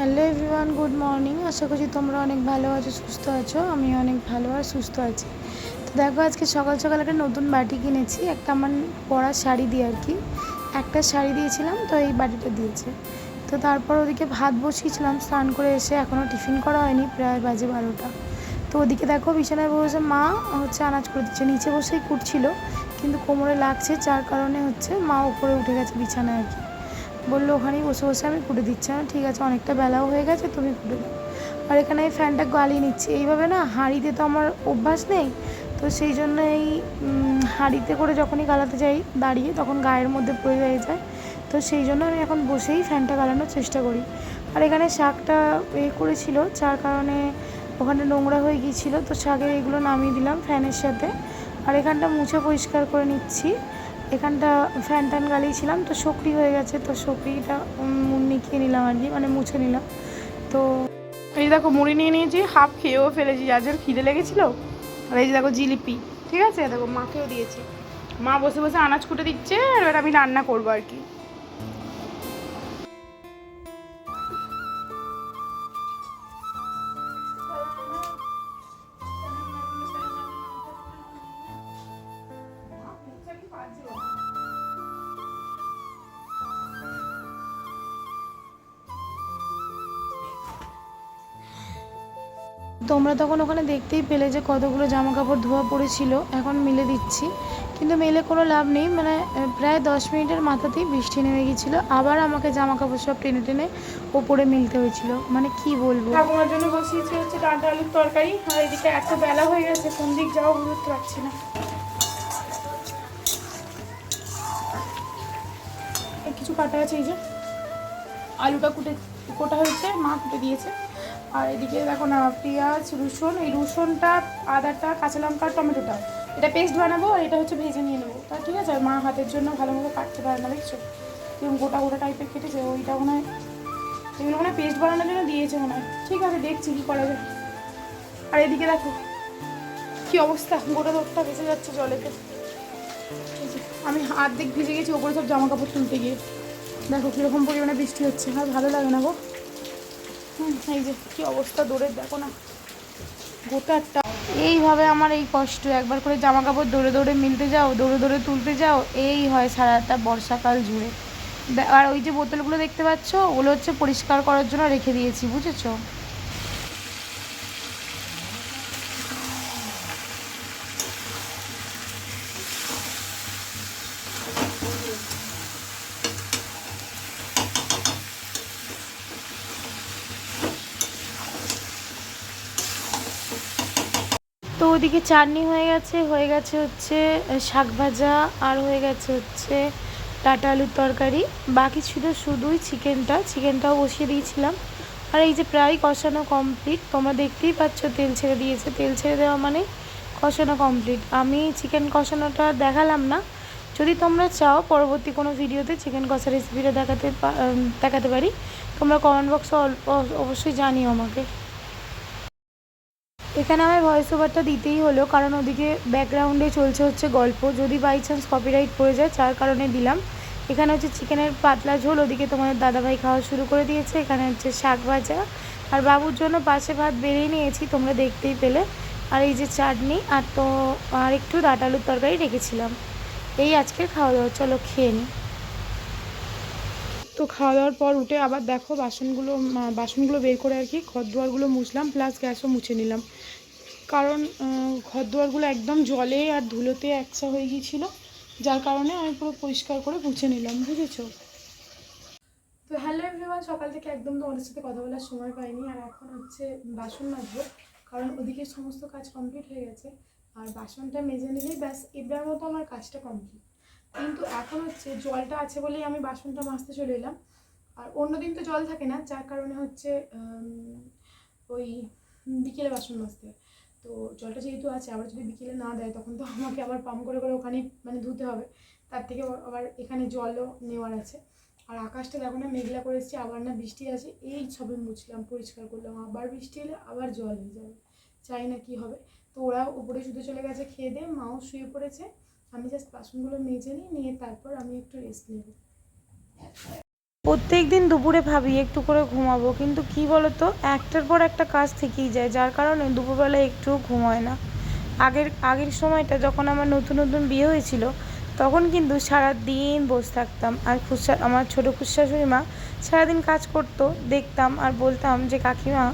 Hello everyone, good morning. আশা করছি তোমরা অনেক ভালো আছো, সুস্থ আছো। আমি অনেক ভালো আর সুস্থ আছি। তো দেখো, আজকে সকাল সকাল একটা নতুন বাটি কিনেছি। একটা আমার পরা শাড়ি দিয়ে আর কি। একটা শাড়ি দিয়েছিলাম, তো এই বাটিটা দিয়েছে। তো তারপর ওদিকে ভাত বসিয়েছিলাম, স্নান করে এসে এখনও টিফিন করা হয়নি, প্রায় বাজে বারোটা। তো ওদিকে দেখো, বিছানায় বসে মা হচ্ছে আনাজ করে দিচ্ছে। নিচে বসেই কুটছিল, কিন্তু কোমরে লাগছে, যার কারণে হচ্ছে মা উপরে উঠে গেছে বিছানায় আর কি। বলল, ওখানেই বসে বসে আমি কুটে দিচ্ছি না। ঠিক আছে, অনেকটা বেলাও হয়ে গেছে, তুমি কুটে দাও। আর এখানে এই ফ্যানটা গালিয়ে নিচ্ছি। এইভাবে না হাঁড়িতে তো আমার অভ্যাস নেই, তো সেই জন্য এই হাঁড়িতে করে যখনই গালাতে যাই দাঁড়িয়ে, তখন গায়ের মধ্যে পড়ে হয়ে যায়। তো সেই জন্য আমি এখন বসেই ফ্যানটা গালানোর চেষ্টা করি। আর এখানে শাকটা এ করেছিল, যার কারণে ওখানে নোংরা হয়ে গিয়েছিল, তো শাকের এগুলো নামিয়ে দিলাম ফ্যানের সাথে। আর এখানটা মুছে পরিষ্কার করে নিচ্ছি। এখানটা ফ্যান ট্যান গালিয়েছিলাম, তো সক্রি হয়ে গেছে, তো সক্রিটা নিকিয়ে নিলাম আর কি মানে মুছে নিলাম। তো এই দেখো মুড়ি নিয়ে নিয়েছি, হাফ খেয়েও ফেলেছি যার খিদে লেগেছিলো। আর এই যে দেখো জিলিপি, ঠিক আছে? দেখো মাকেও দিয়েছি। মা বসে বসে আনাজ কুটে দিচ্ছে, আর এবার আমি রান্না করব আর কি। তোমরা তখন ওখানে দেখতেই পেলে যে কতগুলো জামা কাপড় ধোয়া পড়েছিল। এখন মেলে দিচ্ছি। কিন্তু মেলে কোনো লাভ নেই। মানে প্রায় দশ মিনিটের মাথাতেই বৃষ্টি নেমে গিয়েছিল। আবার আমাকে জামা কাপড় সব টেনে টেনে ওপরে মিলতে হয়েছিল। মানে কি বলব? ঠাকুমার জন্য বসিয়েছি হচ্ছে ডাঁটা আলুর তরকারি। আর এদিকে এত বেলা হয়ে গেছে। কোন দিক যাওয়া বুঝতে পারছি না। কিছু কাটা আছে এই যে। আলুটা কুটে কোটা হয়েছে। মা কুটে দিয়েছে। আর এদিকে দেখো না পেঁয়াজ, রসুন, এই রসুনটা, আদাটা, কাঁচা লঙ্কা টমেটোটা। এটা পেস্ট বানাবো আর এটা হচ্ছে ভেজে নিয়ে নেব। তা ঠিক আছে মা হাতের জন্য ভালো মতো কাটতে পারে না, দেখছ? এবং গোটা গোটা টাইপের কেটেছে, ওইটা মনে হয় এগুলো মনে পেস্ট বানানোর জন্য দিয়েছে মনে হয়। ঠিক আছে, দেখছি কী করা যায়। আর এদিকে দেখো, কি অবস্থা, গোটা দোরটা ভেসে যাচ্ছে জলেতে। আমি অর্ধেক ভিজে গেছি, ওপরে সব জামা কাপড় তুলতে গিয়ে। দেখো কীরকম পরিমাণে বৃষ্টি হচ্ছে, আর ভালো লাগে না গো। এই যে কী অবস্থা দৌড়ে দেখো না, গোটা এইভাবে আমার এই কষ্ট, একবার করে জামা কাপড় দৌড়ে দৌড়ে মিলতে যাও, দৌড়ে দৌড়ে তুলতে যাও, এই হয় সারাটা বর্ষাকাল জুড়ে। আর ওই যে বোতলগুলো দেখতে পাচ্ছ, ওগুলো হচ্ছে পরিষ্কার করার জন্য রেখে দিয়েছি, বুঝেছ? তো ওদিকে চাটনি হয়ে গেছে হয়ে গেছে হচ্ছে শাক ভাজা আর হয়ে গেছে হচ্ছে টাটা আলুর তরকারি। বাকি ছিল শুধুই চিকেনটা, চিকেনটাও বসিয়ে দিয়েছিলাম। আর এই যে প্রায় কষানো কমপ্লিট তোমরা দেখতেই পাচ্ছ তেল ছেড়ে দিয়েছে। তেল ছেড়ে দেওয়া মানে কষানো কমপ্লিট আমি চিকেন কষানোটা দেখালাম না। যদি তোমরা চাও পরবর্তী কোনো ভিডিওতে চিকেন কষা রেসিপিটা দেখাতে দেখাতে পারি, তোমরা কমেন্ট বক্সে অবশ্যই জানিও আমাকে। এখানে আমার ভয়েস ওভারটা দিতেই হলো, কারণ ওদিকে ব্যাকগ্রাউন্ডে চলছে হচ্ছে গল্প। যদি বাই চান্স কপিরাইট পড়ে যায়, যার কারণে দিলাম। এখানে হচ্ছে চিকেনের পাতলা ঝোল, ওদিকে তোমাদের দাদাভাই খাওয়া শুরু করে দিয়েছে। এখানে হচ্ছে শাক ভাজা। আর বাবুর জন্য পাশে ভাত বেড়েই নিয়েছি, তোমরা দেখতেই পেলে। আর এই যে চাটনি, আর তো, আর একটু ডাঁটা আলুর তরকারি রেখেছিলাম। এই আজকের খাওয়া দাওয়া, চলো খেয়ে নিই তো খাওয়া দাওয়ার পর উঠে আবার দেখো বাসনগুলো বাসনগুলো বের করে আর কি ঘর দুয়ারগুলো মুছলাম প্লাস গ্যাসও মুছে নিলাম। কারণ আহ, ঘর দুয়ারগুলো একদম জলে আর ধুলোতে একসা হয়ে গিয়েছিল যার কারণে আমি পুরো পরিষ্কার করে মুছে নিলাম বুঝেছ? তো হ্যালো এভরিওয়ান সকাল থেকে একদম তোমাদের সাথে কথা বলার সময় পাইনি আর এখন হচ্ছে বাসন মাজবো কারণ ওদিকে সমস্ত কাজ কমপ্লিট হয়ে গেছে আর বাসনটা মেজে নিলেই ব্যাস এবার মতো আমার কাজটা কমপ্লিট কিন্তু এখন হচ্ছে জলটা আছে বলেই আমি বাসনটা মাজতে চলে এলাম। আর অন্যদিন তো জল থাকে না, যার কারণে হচ্ছে ওই বিকেলে বাসন মাজতে হয়। তো জলটা যেহেতু আছে, আবার যদি বিকেলে না দেয়, তখন তো আমাকে আবার পাম্প করে করে ওখানেই মানে ধুতে হবে। তার থেকে আবার এখানে জলও নেওয়ার আছে। আর আকাশটা দেখো না, মেঘলা করে এসছে, আবার না বৃষ্টি আছে। এই সবে মুছলাম, পরিষ্কার করলাম। আবার বৃষ্টি এলে আবার জল হয়ে যাবে। চাই না কি হবে। তো ওরা উপরে শুতে চলে গেছে, খেয়ে দিয়ে মাও শুয়ে পড়েছে। আমি জাস্ট বাসনগুলো মেজে নিই, নিয়ে তারপর আমি একটু রেস্ট নেব। প্রত্যেক দিন দুপুরে ভাবি একটু করে ঘুমাবো, কিন্তু কি বলতো, একটার পর একটা কাজ থেকেই যায়, যার কারণে দুপুরবেলা একটুও ঘুম হয় না। আগের আগের সময়টা যখন আমার নতুন নতুন বিয়ে হয়েছিল, তখন কিন্তু সারা দিন বসে থাকতাম। আর খুশা আমার ছোটো খুশাশুড়ি মা সারাদিন কাজ করতো, দেখতাম আর বলতাম যে, কাকিমা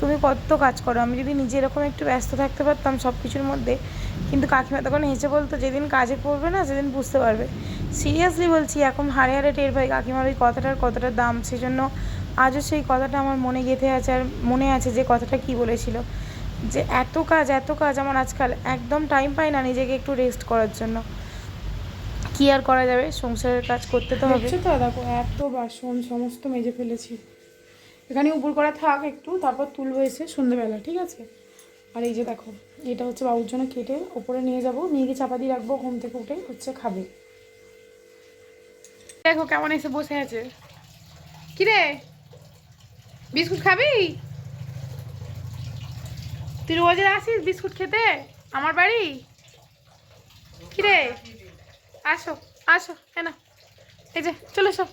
তুমি কত কাজ করো? আমি যদি নিজে এরকম একটু ব্যস্ত থাকতে পারতাম সব কিছুর মধ্যে, কিন্তু কাকিমা তখন হেসে বলতো, যেদিন কাজে পড়বে না, সেদিন বুঝতে পারবে। সিরিয়াসলি বলছি, এখন হাড়ে হাড়ে টের পাই কাকিমার ওই কথাটার কতটা দাম। সেজন্য আজও সেই কথাটা আমার মনে গেঁথে আছে আর মনে আছে যে কথাটা কি বলেছিল। যে এত কাজ এত কাজ আমার আজকাল একদম টাইম পাই না নিজেকে একটু রেস্ট করার জন্য। কি আর করা যাবে? সংসারের কাজ করতে তো হবে। তো, দেখো এত বাসন সমস্ত মেজে ফেলেছি। এখানে উপর করা থাক একটু, তারপর তুলবো এসে সন্ধ্যেবেলা ঠিক আছে? আর এই যে দেখো, এটা হচ্ছে বাবুর জন্য কেটে ওপরে নিয়ে যাব, নিয়ে গিয়ে চাপা দিয়ে রাখব, ঘুম থেকে উঠে হচ্ছে খাবে। দেখো কেমন এসে বসে আছে। কি রে বিস্কুট খাবি? তুই রোজে আসিস বিস্কুট খেতে? আমার বাড়ি? কি রে আসো আসো কেন এই যে, চলে এসো।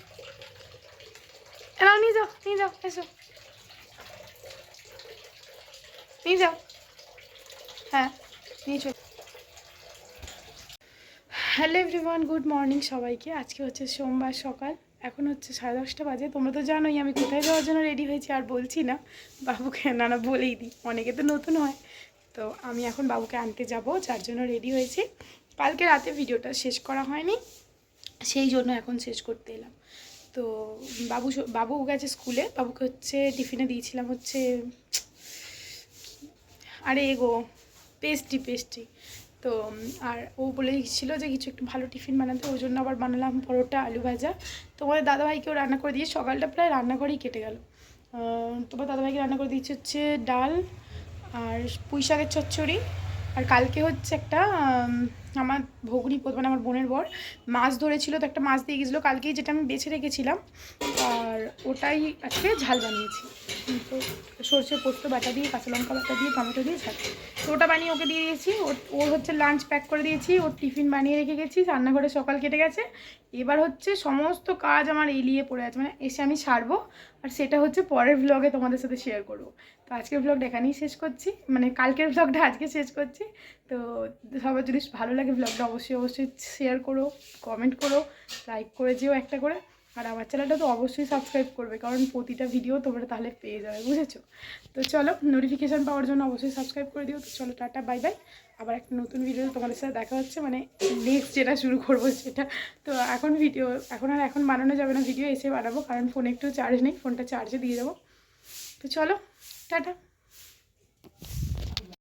এনাও নিয়ে যাও নিয়ে যাও হ্যাঁ নিয়ে চলো হ্যালো এভরিওয়ান গুড মর্নিং সবাইকে। আজকে হচ্ছে সোমবার সকাল। এখন হচ্ছে সাড়ে দশটা বাজে। তোমরা তো জানোই আমি কোথায় যাওয়ার জন্য রেডি হয়েছি, আর বলছি না। বাবুকে না না বলেই দিই। অনেকে তো নতুন হয়। তো আমি এখন বাবুকে আনতে যাব, যার জন্য রেডি হয়েছি। কালকে রাতে ভিডিওটা শেষ করা হয়নি। সেই জন্য এখন শেষ করতে এলাম। তো বাবু বাবু গেছে স্কুলে, বাবুকে হচ্ছে টিফিনে দিয়েছিলাম হচ্ছে, আরে এগো পেস্ট্রি পেস্ট্রি। তো, আর ও বলে বলেছিল যে কিছু একটু ভালো টিফিন বানাতে, ওই জন্য আবার বানালাম পরোটা, আলু ভাজা। তোমাদের দাদাভাইকেও রান্না করে দিয়ে সকালটা প্রায় রান্নাঘরেই কেটে গেল। তোমার দাদাভাইকে রান্না করে দিয়েছে হচ্ছে ডাল আর পুঁই শাকের চচ্চড়ি। আর কালকে হচ্ছে একটা আমার ভগ্নি মানে আমার বোনের বর, মাছ ধরেছিল, তো একটা মাছ দিয়ে গেছিল কালকেই যেটা আমি বেছে রেখেছিলাম। আর ওটাই আজকে ঝাল বানিয়েছি। তো সর্ষে পোস্ত, বাটা দিয়ে, কাঁচা লঙ্কা বাটা দিয়ে, টমেটো দিয়ে ঝাল। তো ওটা বানিয়ে ওকে দিয়ে দিয়েছি। ওর হচ্ছে লাঞ্চ প্যাক করে দিয়েছি। ওর টিফিন বানিয়ে রেখে গেছি। রান্নাঘরে সকাল কেটে গেছে। এবার হচ্ছে সমস্ত কাজ আমার এলিয়ে পড়ে আছে। মানে এসে আমি সারবো। আর সেটা হচ্ছে পরের ব্লগে তোমাদের সাথে শেয়ার করব। তো আজকের ভ্লগটা এখানেই শেষ করছি। মানে কালকের ব্লগটা আজকে শেষ করছি। তো সবার যদি ভালো লাগে ব্লগটা অবশ্যই অবশ্যই শেয়ার করো কমেন্ট করো লাইক করে যেও একটা করে। আর আমার চ্যানেলটা তো অবশ্যই সাবস্ক্রাইব করবে, কারণ প্রতিটা ভিডিও তোমরা তাহলে পেয়ে যাবে, বুঝেছ? তো চলো নোটিফিকেশান পাওয়ার জন্য অবশ্যই সাবস্ক্রাইব করে দিও। তো চলো, টাটা বাই বাই আবার একটা নতুন ভিডিও তোমাদের সাথে দেখা হচ্ছে। মানে নেক্সট যেটা শুরু করব সেটা। তো এখন ভিডিও এখন আর এখন বানানো যাবে না ভিডিও এসে বানাবো। কারণ ফোনে একটু চার্জ নেই ফোনটা চার্জে দিয়ে দেবো। তো চলো। টাটা